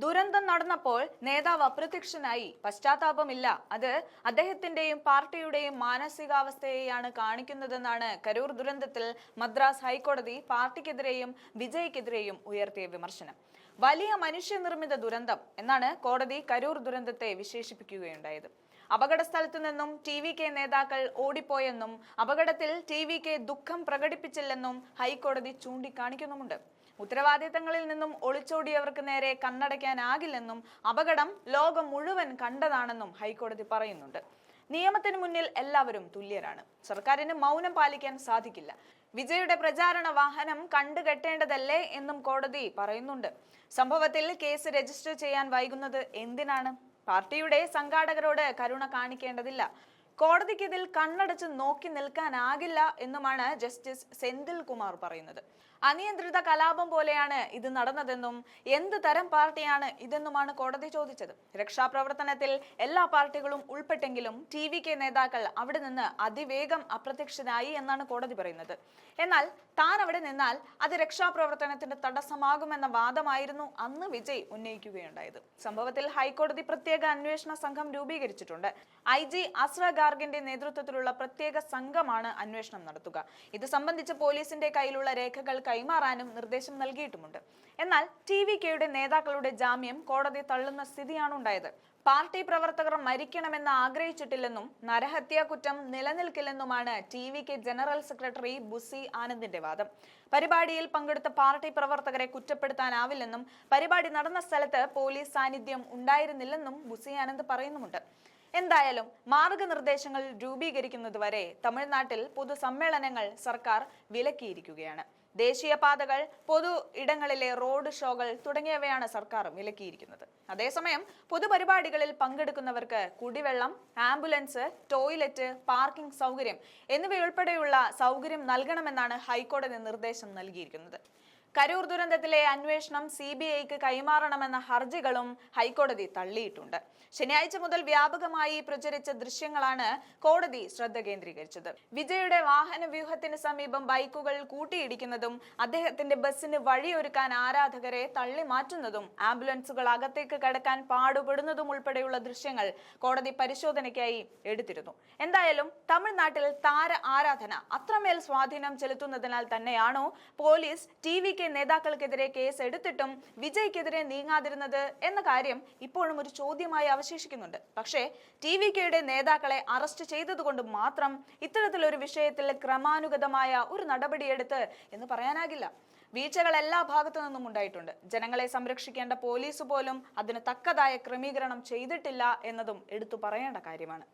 ദുരന്തം നടന്നപ്പോൾ നേതാവ് അപ്രത്യക്ഷനായി. പശ്ചാത്താപമില്ല. അത് അദ്ദേഹത്തിന്റെയും പാർട്ടിയുടെയും മാനസികാവസ്ഥയെയാണ് കാണിക്കുന്നതെന്നാണ് കരൂർ ദുരന്തത്തിൽ മദ്രാസ് ഹൈക്കോടതി പാർട്ടിക്കെതിരെയും വിജയ്ക്കെതിരെയും ഉയർത്തിയ വിമർശനം. വലിയ മനുഷ്യനിർമ്മിത ദുരന്തം എന്നാണ് കോടതി കരൂർ ദുരന്തത്തെ വിശേഷിപ്പിക്കുകയുണ്ടായത്. അപകട സ്ഥലത്തു നിന്നും ടി വി കെ നേതാക്കൾ ഓടിപ്പോയെന്നും അപകടത്തിൽ ടി വി കെ ദുഃഖം പ്രകടിപ്പിച്ചില്ലെന്നും ഹൈക്കോടതി ചൂണ്ടിക്കാണിക്കുന്നുമുണ്ട്. ഉത്തരവാദിത്തങ്ങളിൽ നിന്നും ഒളിച്ചോടിയവർക്ക് നേരെ കണ്ണടയ്ക്കാനാകില്ലെന്നും അപകടം ലോകം മുഴുവൻ കണ്ടതാണെന്നും ഹൈക്കോടതി പറയുന്നുണ്ട്. നിയമത്തിന് മുന്നിൽ എല്ലാവരും തുല്യരാണ്. സർക്കാരിന് മൗനം പാലിക്കാൻ സാധിക്കില്ല. വിജയുടെ പ്രചാരണ വാഹനം കണ്ടുകെട്ടേണ്ടതല്ലേ എന്നും കോടതി പറയുന്നുണ്ട്. സംഭവത്തിൽ കേസ് രജിസ്റ്റർ ചെയ്യാൻ വൈകുന്നത് എന്തിനാണ്? പാർട്ടിയുടെ സംഘാടകരോട് കരുണ കാണിക്കേണ്ടതില്ല. കോടതിക്ക് ഇതിൽ കണ്ണടച്ച് നോക്കി നിൽക്കാനാകില്ല എന്നുമാണ് ജസ്റ്റിസ് സെന്തിൽ കുമാർ പറയുന്നത്. അനിയന്ത്രിത കലാപം പോലെയാണ് ഇത് നടന്നതെന്നും എന്ത് തരം പാർട്ടിയാണ് ഇതെന്നുമാണ് കോടതി ചോദിച്ചത്. രക്ഷാപ്രവർത്തനത്തിൽ എല്ലാ പാർട്ടികളും ഉൾപ്പെട്ടെങ്കിലും ടി വി കെ നേതാക്കൾ അവിടെ നിന്ന് അതിവേഗം അപ്രത്യക്ഷനായി എന്നാണ് കോടതി പറയുന്നത്. എന്നാൽ താൻ അവിടെ നിന്നാൽ അത് രക്ഷാപ്രവർത്തനത്തിന്റെ തടസ്സമാകുമെന്ന വാദമായിരുന്നു അന്ന് വിജയ് ഉന്നയിക്കുകയുണ്ടായത്. സംഭവത്തിൽ ഹൈക്കോടതി പ്രത്യേക അന്വേഷണ സംഘം രൂപീകരിച്ചിട്ടുണ്ട്. ഐ ജി അസ്ര ഗാർഗിന്റെ നേതൃത്വത്തിലുള്ള പ്രത്യേക സംഘമാണ് അന്വേഷണം നടത്തുക. ഇത് സംബന്ധിച്ച് പോലീസിന്റെ കയ്യിലുള്ള രേഖകൾ കൈമാറാനും നിർദ്ദേശം നൽകിയിട്ടുമുണ്ട്. എന്നാൽ ടി വി കെയുടെ നേതാക്കളുടെ ജാമ്യം കോടതി തള്ളുന്ന സ്ഥിതിയാണ് ഉണ്ടായത്. പാർട്ടി പ്രവർത്തകർ മരിക്കണമെന്ന് ആഗ്രഹിച്ചിട്ടില്ലെന്നും നരഹത്യാ കുറ്റം നിലനിൽക്കില്ലെന്നുമാണ് T V K general secretary Bussy ആനന്ദിന്റെ വാദം. പരിപാടിയിൽ പങ്കെടുത്ത പാർട്ടി പ്രവർത്തകരെ കുറ്റപ്പെടുത്താനാവില്ലെന്നും പരിപാടി നടന്ന സ്ഥലത്ത് പോലീസ് സാന്നിധ്യം ഉണ്ടായിരുന്നില്ലെന്നും ബുസി ആനന്ദ് പറയുന്നുമുണ്ട്. എന്തായാലും മാർഗനിർദ്ദേശങ്ങൾ രൂപീകരിക്കുന്നതുവരെ തമിഴ്നാട്ടിൽ പൊതുസമ്മേളനങ്ങൾ സർക്കാർ വിലക്കിയിരിക്കുകയാണ്. ദേശീയപാതകൾ പൊതു ഇടങ്ങളിലെ റോഡ് ഷോകൾ തുടങ്ങിയവയാണ് സർക്കാർ വിലക്കിയിരിക്കുന്നത്. അതേസമയം പൊതുപരിപാടികളിൽ പങ്കെടുക്കുന്നവർക്ക് കുടിവെള്ളം ആംബുലൻസ് ടോയ്ലറ്റ് പാർക്കിംഗ് സൗകര്യം എന്നിവയുൾപ്പെടെയുള്ള സൗകര്യം നൽകണമെന്നാണ് ഹൈക്കോടതി നിർദ്ദേശം നൽകിയിരിക്കുന്നത്. കരൂർ ദുരന്തത്തിലെ അന്വേഷണം സി ബി ഐക്ക് കൈമാറണമെന്ന ഹർജികളും ഹൈക്കോടതി തള്ളിയിട്ടുണ്ട്. ശനിയാഴ്ച മുതൽ വ്യാപകമായി പ്രചരിച്ച ദൃശ്യങ്ങളാണ് കോടതി ശ്രദ്ധ കേന്ദ്രീകരിച്ചത്. വിജയുടെ വാഹന വ്യൂഹത്തിന് സമീപം ബൈക്കുകൾ കൂട്ടിയിടിക്കുന്നതും അദ്ദേഹത്തിന്റെ ബസ്സിന് വഴിയൊരുക്കാൻ ആരാധകരെ തള്ളി മാറ്റുന്നതും ആംബുലൻസുകൾ അകത്തേക്ക് കടക്കാൻ പാടുപെടുന്നതും ഉൾപ്പെടെയുള്ള ദൃശ്യങ്ങൾ കോടതി പരിശോധനയ്ക്കായി എടുത്തിരുന്നു. എന്തായാലും തമിഴ്നാട്ടിൽ താര ആരാധന അത്രമേൽ സ്വാധീനം ചെലുത്തുന്നതിനാൽ തന്നെയാണോ പോലീസ് ടി വി കെ നേതാക്കൾക്കെതിരെ കേസ് എടുത്തിട്ടും വിജയ്ക്കെതിരെ നീങ്ങാതിരുന്നത് എന്ന കാര്യം ഇപ്പോഴും ഒരു ചോദ്യമായി അവശേഷിക്കുന്നുണ്ട്. പക്ഷേ ടി വി കെയുടെ നേതാക്കളെ അറസ്റ്റ് ചെയ്തതുകൊണ്ട് മാത്രം ഇത്തരത്തിലൊരു വിഷയത്തിൽ ക്രമാനുഗതമായ ഒരു നടപടിയെടുത്ത് എന്ന് പറയാനാകില്ല. വീഴ്ചകൾ എല്ലാ ഭാഗത്തു നിന്നും ഉണ്ടായിട്ടുണ്ട്. ജനങ്ങളെ സംരക്ഷിക്കേണ്ട പോലീസ് പോലും അതിന് തക്കതായ ക്രമീകരണം ചെയ്തിട്ടില്ല എന്നതും എടുത്തു പറയേണ്ട കാര്യമാണ്.